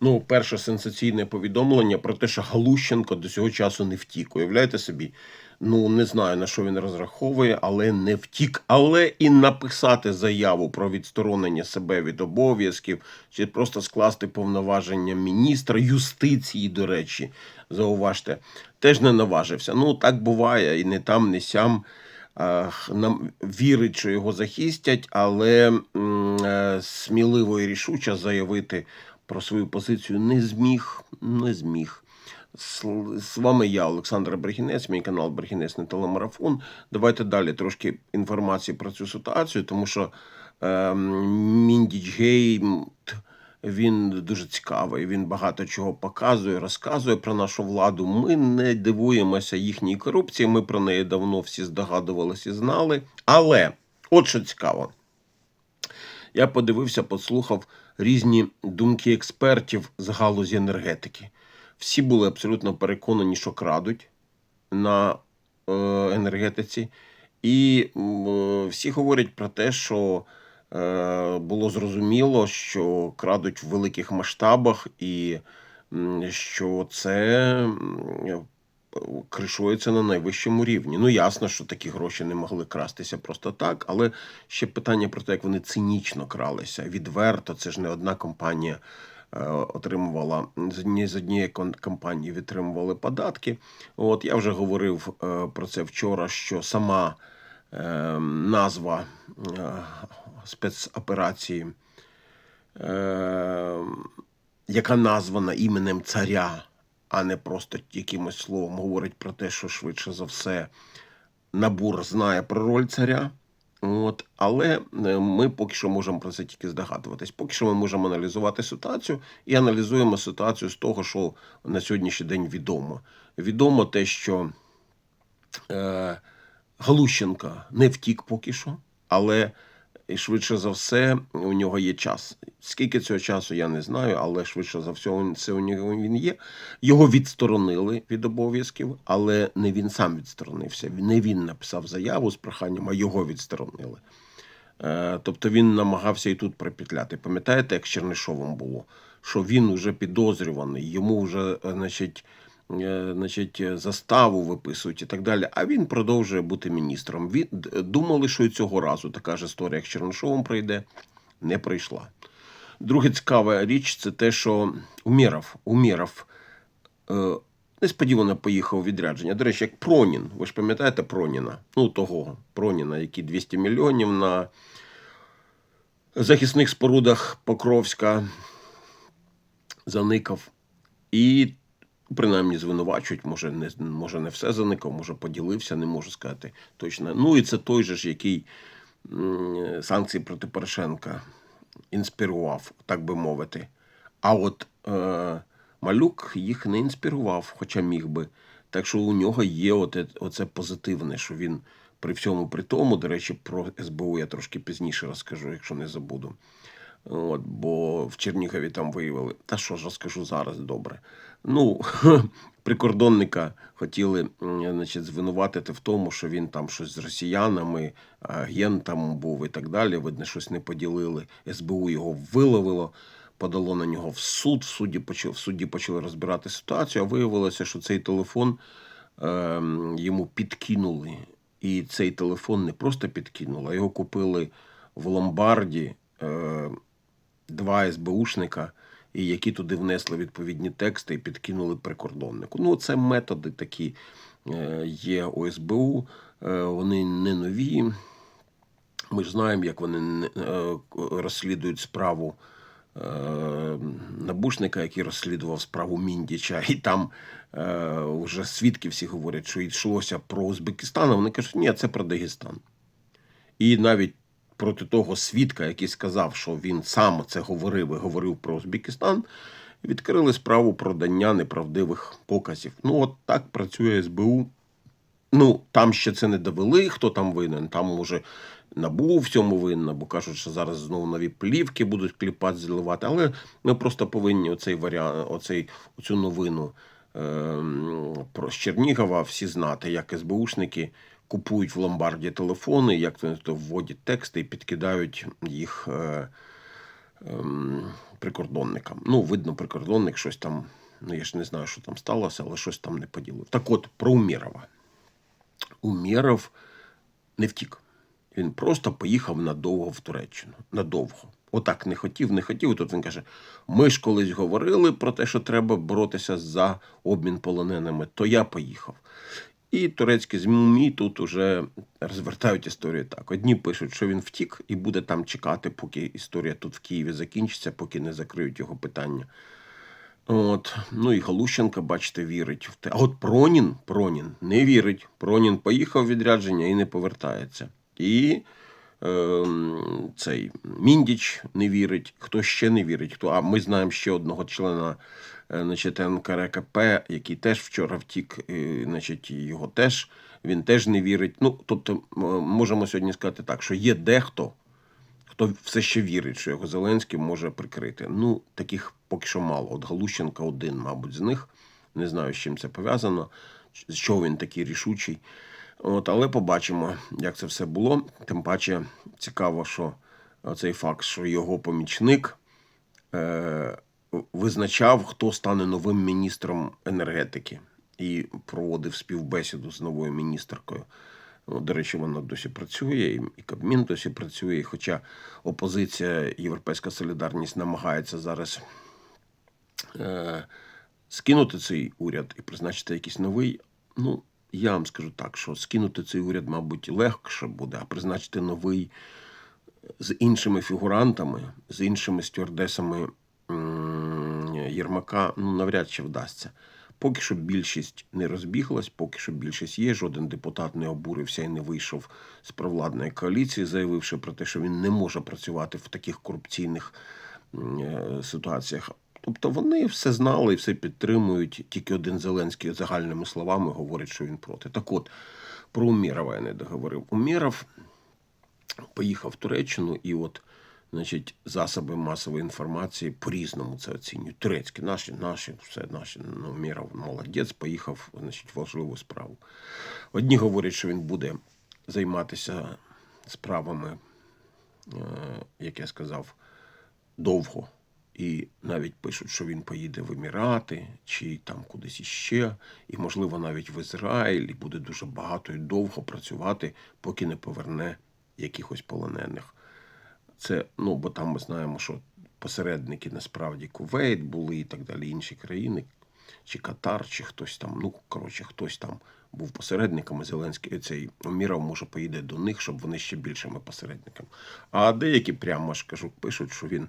Ну, перше сенсаційне повідомлення про те, що Галущенко до цього часу не втік. Уявляєте собі? Ну, не знаю на що він розраховує, але не втік. Але і написати заяву про відсторонення себе від обов'язків, чи просто скласти повноваження міністра юстиції, до речі, зауважте, теж не наважився. Ну, так буває, і не там, не сям. Нам вірить, що його захистять, але е, сміливо і рішуче заявити про свою позицію не зміг, не зміг. З вами я, Олександр Брехінець, мій канал Брехінець не телемарафон. Давайте далі трошки інформації про цю ситуацію, тому що е, Міндіч Гей, м, т, він дуже цікавий. Він багато чого показує, розказує про нашу владу. Ми не дивуємося їхній корупції. Ми про неї давно всі здогадувалися і знали. Але от що цікаво. Я подивився, послухав різні думки експертів з галузі енергетики. Всі були абсолютно переконані, що крадуть на е, енергетиці, і е, всі говорять про те, що е, було зрозуміло, що крадуть в великих масштабах, і що це кришується на найвищому рівні. Ну, ясно, що такі гроші не могли крастися просто так, але ще питання про те, як вони цинічно кралися. Відверто, це ж не одна компанія е, отримувала однієї з однієї компанії відтримували податки. От я вже говорив е, про це вчора, що сама е, назва спецоперації, яка названа іменем царя, а не просто якимось словом, говорить про те, що швидше за все набур знає про роль царя. От, але е, ми поки що можемо про це тільки здогадуватись. Поки що ми можемо аналізувати ситуацію і аналізуємо ситуацію з того, що на сьогоднішній день відомо. Відомо те, що е, Галущенка не втік поки що, але і швидше за все у нього є час. Скільки цього часу, я не знаю, але швидше за все це у нього він є. Його відсторонили від обов'язків, але не він сам відсторонився. Не він написав заяву з проханням, а його відсторонили. Е, Тобто він намагався і тут пропетляти. Пам'ятаєте, як з Чернишовим було? Що він уже підозрюваний, йому вже, е, значить, значить, е, заставу виписують і так далі. А він продовжує бути міністром. Він думали, що і цього разу така ж історія, як з Чернишовим прийде, не прийшла. Друга цікава річ це те, що Умєров, Умєров е, несподівано поїхав у відрядження. До речі, як Пронін. Ви ж пам'ятаєте Проніна? Ну, того Проніна, який 200 мільйонів на захисних спорудах Покровська заникав. І принаймні звинувачують, може не, може не все заникав, може поділився, не можу сказати точно. Ну і це той же ж, який санкції проти Порошенка інспірував, так би мовити. А от е, Малюк їх не інспірував, хоча міг би. Так що у нього є оте, оце позитивне, що він при всьому при тому, до речі, про СБУ я трошки пізніше розкажу, якщо не забуду. От, бо в Чернігові там виявили. Та що ж розкажу зараз добре. Ну, прикордонника хотіли значить, звинуватити в тому, що він там щось з росіянами, агентом був і так далі. Видно, щось не поділили. СБУ його виловило, подало на нього в суд. В суді почали, в суді почали розбирати ситуацію, а виявилося, що цей телефон ем, йому підкинули. І цей телефон не просто підкинули, а його купили в ломбарді. Е, два СБУшника, і які туди внесли відповідні тексти і підкинули прикордоннику. Ну, це методи такі е, є у СБУ, е, вони не нові. Ми ж знаємо, як вони е, розслідують справу набушника, який розслідував справу Міндіча, і там вже свідки всі говорять, що йшлося про Узбекистан, а вони кажуть, ні, це про Дагестан. І навіть проти того свідка, який сказав, що він сам це говорив і говорив про Узбекистан, відкрили справу про дання неправдивих показів. Ну, от так працює СБУ. Ну, там ще це не довели, хто там винен. Там може набу в цьому винна, бо кажуть, що зараз знову нові плівки будуть кліпати, зливати. Але ми просто повинні оцей варіант, оцей, оцю новину ем, про Чернігова всі знати, як СБУшники купують в ломбарді телефони, як вони то вводять тексти і підкидають їх е, ем, прикордонникам. Ну, видно, прикордонник щось там, ну я ж не знаю, що там сталося, але щось там не поділив. Так от, про Умєрова. Умєров не втік. Він просто поїхав надовго в Туреччину. Надовго. Отак не хотів, не хотів. Тут він каже: ми ж колись говорили про те, що треба боротися за обмін полоненими, то я поїхав. І турецькі ЗМІ тут уже розвертають історію так. Одні пишуть, що він втік і буде там чекати, поки історія тут в Києві закінчиться, поки не закриють його питання. От, ну і Галущенка, бачите, вірить в те. А от Пронін, Пронін не вірить. Пронін поїхав в відрядження і не повертається. І цей Міндіч не вірить. Хто ще не вірить? Хто? А ми знаємо ще одного члена е, значить, НКРКП, який теж вчора втік, значить, його теж він теж не вірить. Ну, тобто, можемо сьогодні сказати так, що є дехто, хто все ще вірить, що його Зеленський може прикрити. Ну, таких поки що мало. От Галущенка один, мабуть, з них. Не знаю, з чим це пов'язано, з чого він такий рішучий. От, але побачимо, як це все було. Тим паче цікаво, що цей факт, що його помічник е, визначав, хто стане новим міністром енергетики, і проводив співбесіду з новою міністеркою. Ну, До речі, вона досі працює, і- Кабмін досі працює. Хоча опозиція Європейська Солідарність намагається зараз е, скинути цей уряд і призначити якийсь новий. Ну, я вам скажу так, що скинути цей уряд, мабуть, легше буде, а призначити новий з іншими фігурантами, з іншими стюардесами Єрмака, ну, навряд чи вдасться. Поки що більшість не розбіглась, поки що більшість є. Жоден депутат не обурився і не вийшов з провладної коаліції, заявивши про те, що він не може працювати в таких корупційних е, ситуаціях. Тобто вони все знали і все підтримують. Тільки один Зеленський загальними словами говорить, що він проти. Так от, про Умєрова я не договорив. Умєров поїхав в Туреччину, і от, значить, засоби масової інформації по-різному це оцінюють. Турецькі, наші, наші, все наші. Ну, Умєров молодець, поїхав, значить, важливу справу. Одні говорять, що він буде займатися справами, е, як я сказав, довго. І навіть пишуть, що він поїде в Емірати чи там кудись іще, і, можливо, навіть в Ізраїль, і буде дуже багато і довго працювати, поки не поверне якихось полонених. Це, ну, бо там ми знаємо, що посередники насправді Кувейт були і так далі, інші країни, чи Катар, чи хтось там, ну, коротше, хтось там був посередником, і Зеленський цей Уміров, може, поїде до них, щоб вони ще більшими посередниками. А деякі прямо ж кажу, пишуть, що він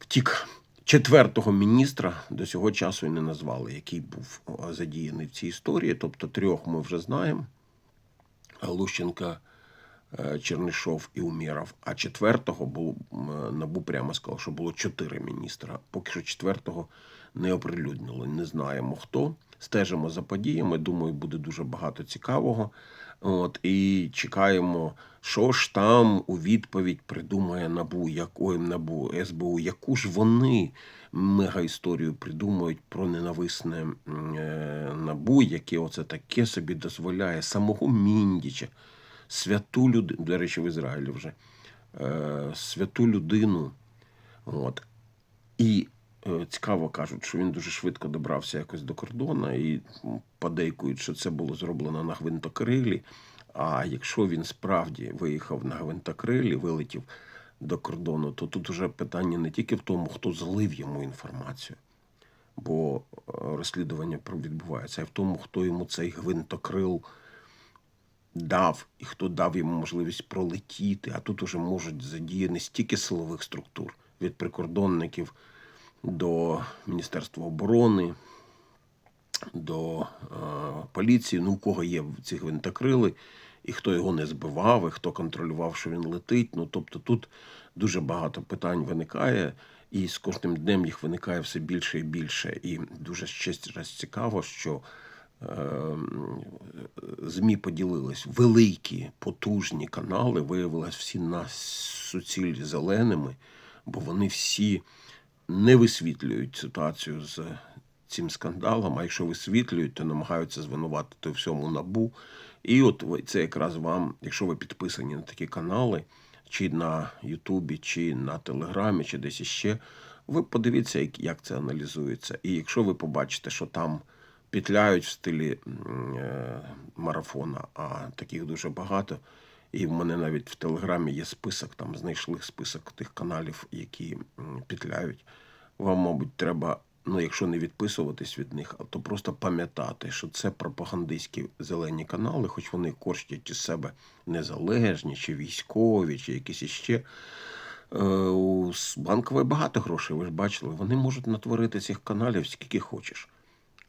втік. Четвертого міністра до цього часу і не назвали, який був задіяний в цій історії. Тобто трьох ми вже знаємо: Галущенка, е, Чернишов і Умєров. А четвертого м, набу прямо сказав, що було чотири міністра. Поки що четвертого не оприлюднили. Не знаємо хто. Стежимо за подіями. Думаю, буде дуже багато цікавого. От і чекаємо, що ж там у відповідь придумає набу, як ой, набу СБУ, яку ж вони мега історію придумають про ненависне е, набу, яке оце таке собі дозволяє самого Міндіча, святу людину, до речі, в Ізраїлі вже е, святу людину. От. І цікаво кажуть, що він дуже швидко добрався якось до кордону і подейкують, що це було зроблено на гвинтокрилі. А якщо він справді виїхав на гвинтокрилі, вилетів до кордону, то тут уже питання не тільки в тому, хто злив йому інформацію, бо е, розслідування відбувається, а й в тому, хто йому цей гвинтокрил дав і хто дав йому можливість пролетіти. А тут уже можуть задіяні стільки силових структур від прикордонників до Міністерства оборони, до е, поліції. Ну, у кого є ці гвинтокрили, і хто його не збивав, і хто контролював, що він летить. Ну, тобто тут дуже багато питань виникає, і з кожним днем їх виникає все більше і більше. І дуже ще раз цікаво, що е, ЗМІ поділились. Великі, потужні канали виявилися всі на суціль зеленими, бо вони всі не висвітлюють ситуацію з цим скандалом, а якщо висвітлюють, то намагаються звинуватити всьому набу. І от це якраз вам, якщо ви підписані на такі канали, чи на Ютубі, чи на Телеграмі, чи десь іще, ви подивіться, як, як це аналізується. І якщо ви побачите, що там петляють в стилі е, марафона, а таких дуже багато. І в мене навіть в Телеграмі є список, там знайшли список тих каналів, які петляють. Вам, мабуть, треба, ну, якщо не відписуватись від них, то просто пам'ятати, що це пропагандистські зелені канали, хоч вони корчать із себе незалежні, чи військові, чи якісь іще. Е, У банкової багато грошей, ви ж бачили, вони можуть натворити цих каналів скільки хочеш.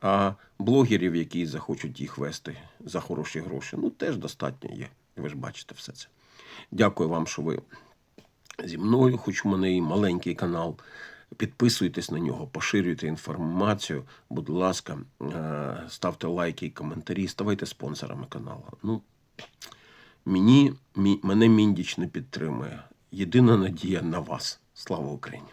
А блогерів, які захочуть їх вести за хороші гроші, ну теж достатньо є. Ви ж бачите все це. Дякую вам, що ви зі мною, хоч у мене і маленький канал. Підписуйтесь на нього, поширюйте інформацію. Будь ласка, е, ставте лайки і коментарі, ставайте спонсорами каналу. Ну, мені, мене Міндіч не підтримує. Єдина надія на вас. Слава Україні!